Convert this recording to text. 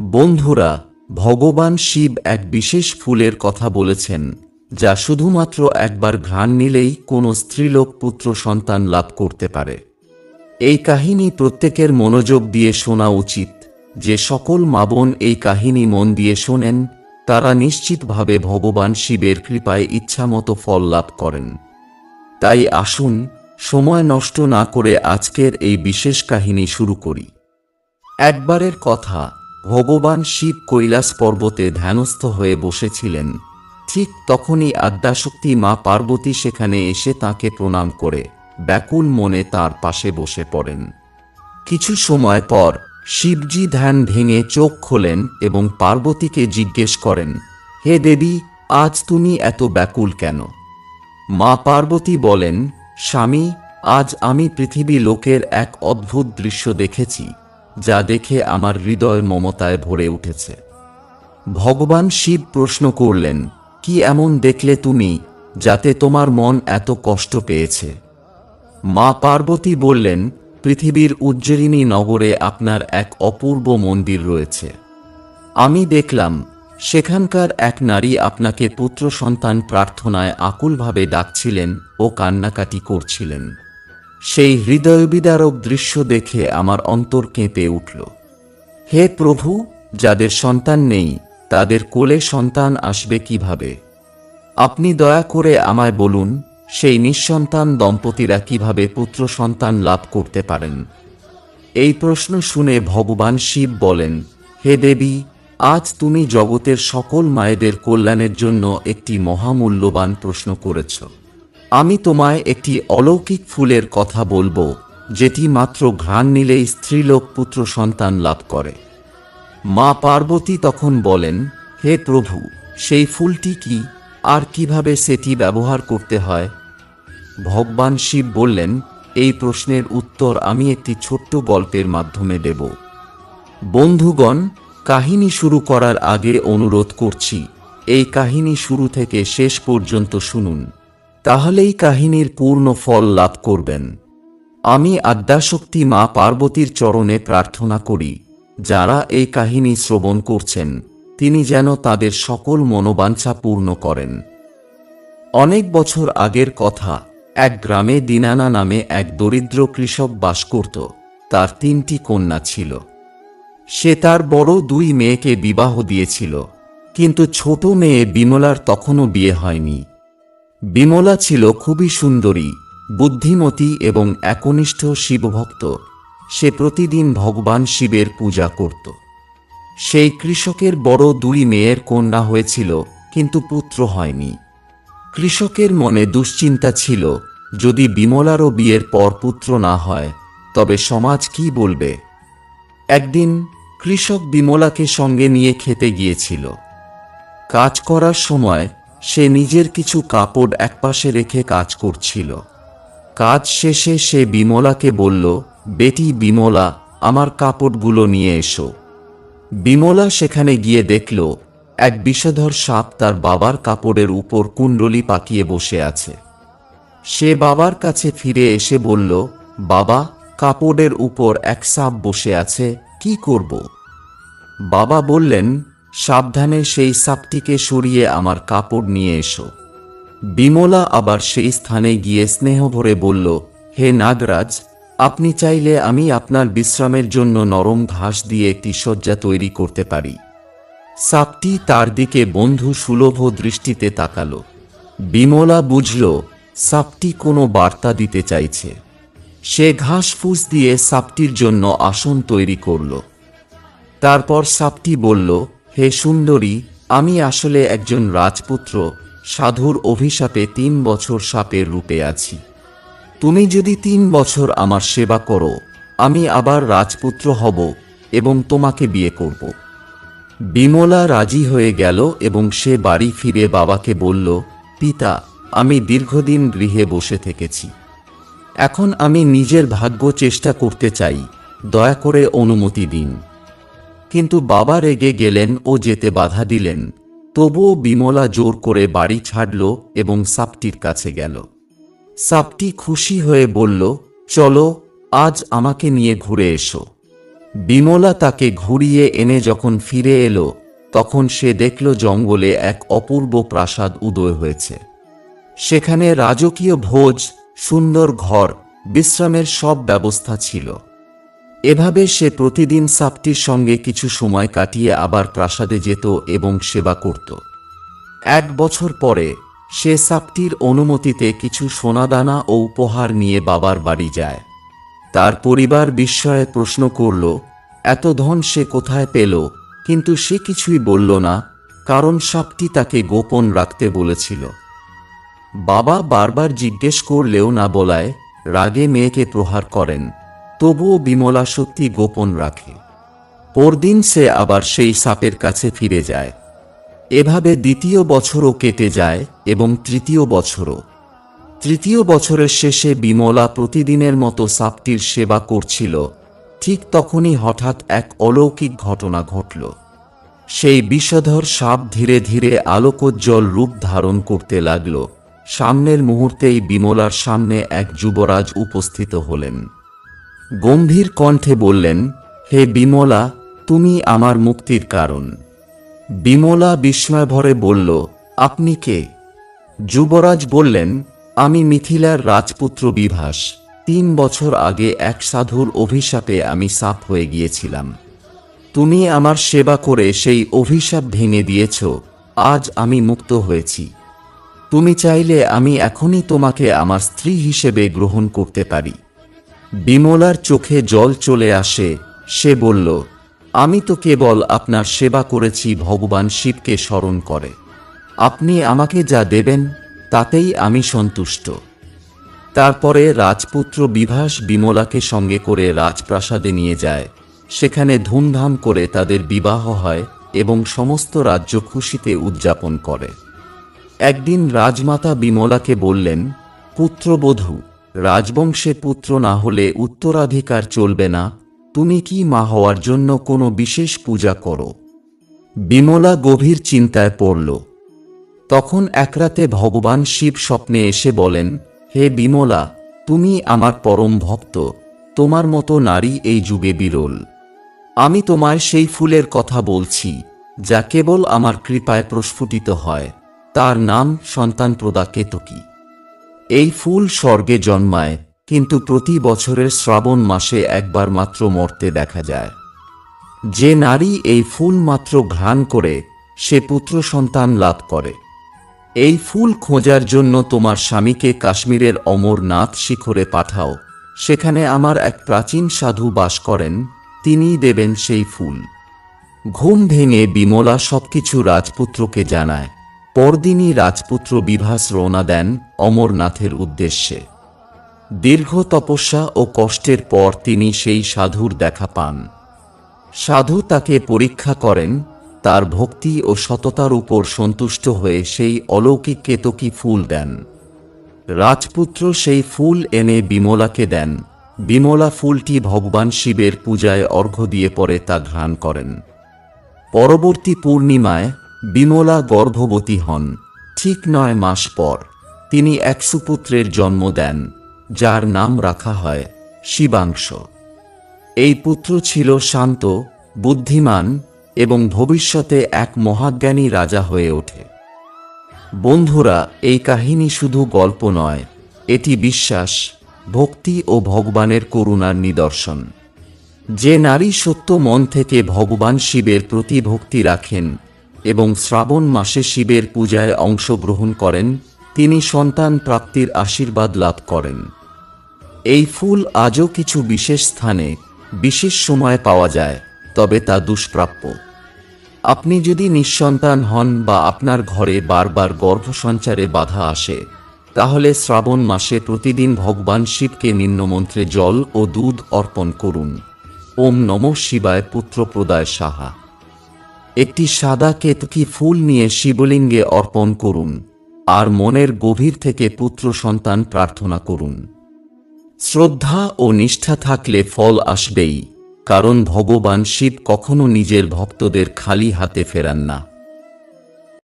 বন্ধুরা, ভগবান শিব এক বিশেষ ফুলের কথা বলেছেন, যা শুধুমাত্র একবার ঘ্রাণ নিলেই কোনো স্ত্রীলোক পুত্র সন্তান লাভ করতে পারে। এই কাহিনী প্রত্যেকের মনোযোগ দিয়ে শোনা উচিত, যে সকল মাবন এই কাহিনী মন দিয়ে শোনেন, তারা নিশ্চিতভাবে ভগবান শিবের কৃপায় ইচ্ছামতো ফল লাভ করেন। তাই আসুন, সময় নষ্ট না করে আজকের এই বিশেষ কাহিনী শুরু করি। একবারের কথা ভগবান শিব কৈলাস পর্বতে ধ্যানস্থ হয়ে বসেছিলেন। ঠিক তখনই আদ্যাশক্তি মা পার্বতী সেখানে এসে তাকে প্রণাম করে, ব্যাকুল মনে তার পাশে বসে পড়েন। কিছু সময় পর শিবজি ধ্যান ভেঙে চোখ খোলেন এবং পার্বতীকে জিজ্ঞেস করেন, হে দেবী, আজ তুমি এত ব্যাকুল কেন? মা পার্বতী বলেন, স্বামী, আজ আমি পৃথিবী লোকের এক অদ্ভুত দৃশ্য দেখেছি। যা দেখে আমার হৃদয় মমতায় ভরে উঠেছে। ভগবান শিব প্রশ্ন করলেন, কি এমন দেখলে তুমি যাতে তোমার মন এত কষ্ট পেয়েছে? মা পার্বতী বললেন, পৃথিবীর উজ্জয়িনী নগরে আপনার এক অপূর্ব মন্দির রয়েছে। আমি দেখলাম, সেখানকার এক নারী আপনাকে পুত্র সন্তান প্রার্থনায় আকুলভাবে ডাকছিলেন ও কান্নাকাটি করছিলেন। সেই হৃদয়বিদারক দৃশ্য দেখে আমার অন্তর কেঁপে উঠল। হে প্রভু, যাদের সন্তান নেই, তাদের কোলে সন্তান আসবে কীভাবে? আপনি দয়া করে আমায় বলুন, সেই নিঃসন্তান দম্পতিরা কীভাবে পুত্র সন্তান লাভ করতে পারেন? এই প্রশ্ন শুনে ভগবান শিব বলেন, হে দেবী, আজ তুমি জগতের সকল মায়েদের কল্যাণের জন্য একটি মহামূল্যবান প্রশ্ন করেছ। আমি তোমায় একটি অলৌকিক ফুলের কথা বলব, যেটি মাত্র ঘ্রাণ নিলেই স্ত্রীলোক পুত্র সন্তান লাভ করে। মা পার্বতী তখন বলেন, হে প্রভু, সেই ফুলটি কি? আর কীভাবে সেটি ব্যবহার করতে হয়? ভগবান শিব বললেন, এই প্রশ্নের উত্তর আমি একটি ছোট্ট গল্পের মাধ্যমে দেব। বন্ধুগণ, কাহিনী শুরু করার আগে অনুরোধ করছি, এই কাহিনী শুরু থেকে শেষ পর্যন্ত শুনুন। তাহলেই কাহিনীর পূর্ণ ফল লাভ করবেন। আমি আদ্যাশক্তি মা পার্বতীর চরণে প্রার্থনা করি, যারা এই কাহিনী শ্রবণ করছেন, তিনি যেন তাদের সকল মনোবাঞ্ছা পূর্ণ করেন। অনেক বছর আগের কথা, এক গ্রামে দিনানা নামে এক দরিদ্র কৃষক বাস করত, তার তিনটি কন্যা ছিল। সে তার বড় দুই মেয়েকে বিবাহ দিয়েছিল, কিন্তু ছোট মেয়ে বিমলার তখনও বিয়ে হয়নি। বিমলা ছিল খুবই সুন্দরী, বুদ্ধিমতী এবং একনিষ্ঠ শিবভক্ত। সে প্রতিদিন ভগবান শিবের পূজা করত। সেই কৃষকের বড় দুই মেয়ের কন্যা হয়েছিল, কিন্তু পুত্র হয়নি। কৃষকের মনে দুশ্চিন্তা ছিল, যদি বিমলারও বিয়ের পর পুত্র না হয়, তবে সমাজ কি বলবে? একদিন কৃষক বিমলাকে সঙ্গে নিয়ে খেতে গিয়েছিল। কাজ করার সময় সে নিজের কিছু কাপড় একপাশে রেখে কাজ করছিল। কাজ শেষে সে বিমলাকে বলল, বেটি বিমলা, আমার কাপড়গুলো নিয়ে এসো। বিমলা সেখানে গিয়ে দেখল, এক বিষধর সাপ তার বাবার কাপড়ের উপর কুণ্ডলি পাকিয়ে বসে আছে। সে বাবার কাছে ফিরে এসে বলল, বাবা, কাপড়ের উপর এক সাপ বসে আছে, কি করব? বাবা বললেন সাবধানে সেই সাপটিকে সরিয়ে আমার কাপড় নিয়ে এসো। বিমলা আবার সেই স্থানে গিয়ে স্নেহ ভরে বলল, হে নাগরাজ, আপনি চাইলে আমি আপনার বিশ্রামের জন্য নরম ঘাস দিয়ে একটি শয্যা তৈরি করতে পারি। সাপটি তার দিকে বন্ধু সুলভ দৃষ্টিতে তাকালো। বিমলা বুঝল, সাপটি কোনো বার্তা দিতে চাইছে। সে ঘাস ফুস দিয়ে সাপটির জন্য আসন তৈরি করল। তারপর সাপটি বলল হে সুন্দরী, আমি আসলে একজন রাজপুত্র, সাধুর অভিশাপে তিন বছর সাপের রূপে আছি। তুমি যদি তিন বছর আমার সেবা করো, আমি আবার রাজপুত্র হব এবং তোমাকে বিয়ে করব। বিমলা রাজি হয়ে গেল এবং সে বাড়ি ফিরে বাবাকে বলল, পিতা, আমি দীর্ঘদিন গৃহে বসে থেকেছি। এখন আমি নিজের ভাগ্য চেষ্টা করতে চাই। দয়া করে অনুমতি দিন। কিন্তু বাবা রেগে গেলেন ও যেতে বাধা দিলেন। তবুও বিমলা জোর করে বাড়ি ছাড়ল এবং সাপটির কাছে গেল। সাপটি খুশি হয়ে বলল, চলো, আজ আমাকে নিয়ে ঘুরে এসো। বিমলা তাকে ঘুরিয়ে এনে যখন ফিরে এলো, তখন সে দেখল জঙ্গলে এক অপূর্ব প্রাসাদ উদয় হয়েছে। সেখানে রাজকীয় ভোজ, সুন্দর ঘর, বিশ্রামের সব ব্যবস্থা ছিল। এভাবে সে প্রতিদিন সাপটির সঙ্গে কিছু সময় কাটিয়ে আবার প্রাসাদে যেত এবং সেবা করত। এক বছর পরে সে সাপটির অনুমতিতে কিছু সোনাদানা ও উপহার নিয়ে বাবার বাড়ি যায়। তার পরিবার বিস্ময়ে প্রশ্ন করল, এত ধন সে কোথায় পেল? কিন্তু সে কিছুই বলল না, কারণ সাপটি তাকে গোপন রাখতে বলেছিল। বাবা বারবার জিজ্ঞেস করলেও না বলায় রাগে মেয়েকে প্রহার করেন। তবুও বিমলা সত্যি গোপন রাখে। পরদিন সে আবার সেই সাপের কাছে ফিরে যায়। এভাবে দ্বিতীয় বছরও কেটে যায় এবং তৃতীয় বছরও। তৃতীয় বছরের শেষে বিমলা প্রতিদিনের মতো সাপটির সেবা করছিল। ঠিক তখনই হঠাৎ এক অলৌকিক ঘটনা ঘটল। সেই বিষধর সাপ ধীরে ধীরে আলোকোজ্জ্বল রূপ ধারণ করতে লাগল। সামনের মুহূর্তেই বিমলার সামনে এক যুবরাজ উপস্থিত হলেন। গম্ভীর কণ্ঠে বললেন, হে বিমলা, তুমি আমার মুক্তির কারণ। বিমলা বিস্ময়ভরে বলল, আপনি কে? যুবরাজ বললেন, আমি মিথিলার রাজপুত্র বিভাস। তিন বছর আগে এক সাধুর অভিশাপে আমি সাপ হয়ে গিয়েছিলাম। তুমি আমার সেবা করে সেই অভিশাপ ভেঙে দিয়েছ। আজ আমি মুক্ত হয়েছি। তুমি চাইলে আমি এখনই তোমাকে আমার স্ত্রী হিসেবে গ্রহণ করতে পারি। বিমলার চোখে জল চলে আসে। সে বলল, আমি তো কেবল আপনার সেবা করেছি, ভগবান শিবকে স্মরণ করে। আপনি আমাকে যা দেবেন, তাতেই আমি সন্তুষ্ট। তারপরে রাজপুত্র বিভাস বিমলাকে সঙ্গে করে রাজপ্রাসাদে নিয়ে যায়। সেখানে ধুমধাম করে তাদের বিবাহ হয় এবং সমস্ত রাজ্য খুশিতে উদযাপন করে। একদিন রাজমাতা বিমলাকে বললেন, পুত্রবধূ রাজবংশে পুত্র না হলে উত্তরাধিকার চলবে না, তুমি কি মা হওয়ার জন্য কোনো বিশেষ পূজা করো? বিমলা গভীর চিন্তায় পড়ল। তখন একরাতে ভগবান শিব স্বপ্নে এসে বলেন, হে বিমলা, তুমি আমার পরম ভক্ত, তোমার মতো নারী এই যুগে বিরল। আমি তোমায় সেই ফুলের কথা বলছি, যা কেবল আমার কৃপায় প্রস্ফুটিত হয়। তার নাম সন্তান প্রদা কেতকী এই ফুল স্বর্গে জন্মায়, কিন্তু প্রতি বছরের শ্রাবণ মাসে একবার মাত্র মর্তে দেখা যায়। যে নারী এই ফুল মাত্র ঘ্রাণ করে, সে পুত্র সন্তান লাভ করে। এই ফুল খোঁজার জন্য তোমার স্বামীকে কাশ্মীরের অমরনাথ শিখরে পাঠাও। সেখানে আমার এক প্রাচীন সাধু বাস করেন, তিনিই দেবেন সেই ফুল। ঘুম ভেঙে বিমলা সবকিছু রাজপুত্রকে জানায়। পরদিনই রাজপুত্র বিভাস রওনা দেন অমরনাথের উদ্দেশ্যে। দীর্ঘ তপস্যা ও কষ্টের পর তিনি সেই সাধুর দেখা পান। সাধু তাকে পরীক্ষা করেন, তার ভক্তি ও সততার উপর সন্তুষ্ট হয়ে সেই অলৌকিক কেতকী ফুল দেন। রাজপুত্র সেই ফুল এনে বিমলাকে দেন। বিমলা ফুলটি ভগবান শিবের পূজায় অর্ঘ্য দিয়ে পরে তা ঘ্রাণ করেন। পরবর্তী পূর্ণিমায় বিমলা গর্ভবতী হন। ঠিক নয় মাস পর তিনি এক সুপুত্রের জন্ম দেন, যার নাম রাখা হয় শিবাংশ। এই পুত্র ছিল শান্ত, বুদ্ধিমান এবং ভবিষ্যতে এক মহাজ্ঞানী রাজা হয়ে ওঠে। বন্ধুরা, এই কাহিনী শুধু গল্প নয়, এটি বিশ্বাস, ভক্তি ও ভগবানের করুণার নিদর্শন। যে নারী সত্য মন থেকে ভগবান শিবের প্রতি ভক্তি রাখেন এবং শ্রাবণ মাসে শিবের পূজায় অংশগ্রহণ করেন, তিনি সন্তান প্রাপ্তির আশীর্বাদ লাভ করেন। এই ফুল আজও কিছু বিশেষ স্থানে, বিশেষ সময়ে পাওয়া যায়, তবে তা দুষ্প্রাপ্য। আপনি যদি নিঃসন্তান হন বা আপনার ঘরে বারবার গর্ভসঞ্চারে বাধা আসে, তাহলে শ্রাবণ মাসে প্রতিদিন ভগবান শিবকে নিম্নমন্ত্রে জল ও দুধ অর্পণ করুন। ওম নম শিবায় পুত্র প্রদায় সাহা। একটি সাদা কেতকি ফুল নিয়ে শিবলিঙ্গে অর্পণ করুন, আর মনের গভীর থেকে পুত্র সন্তান প্রার্থনা করুন। শ্রদ্ধা ও নিষ্ঠা থাকলে ফল আসবেই, কারণ ভগবান শিব কখনো নিজের ভক্তদের খালি হাতে ফেরান না।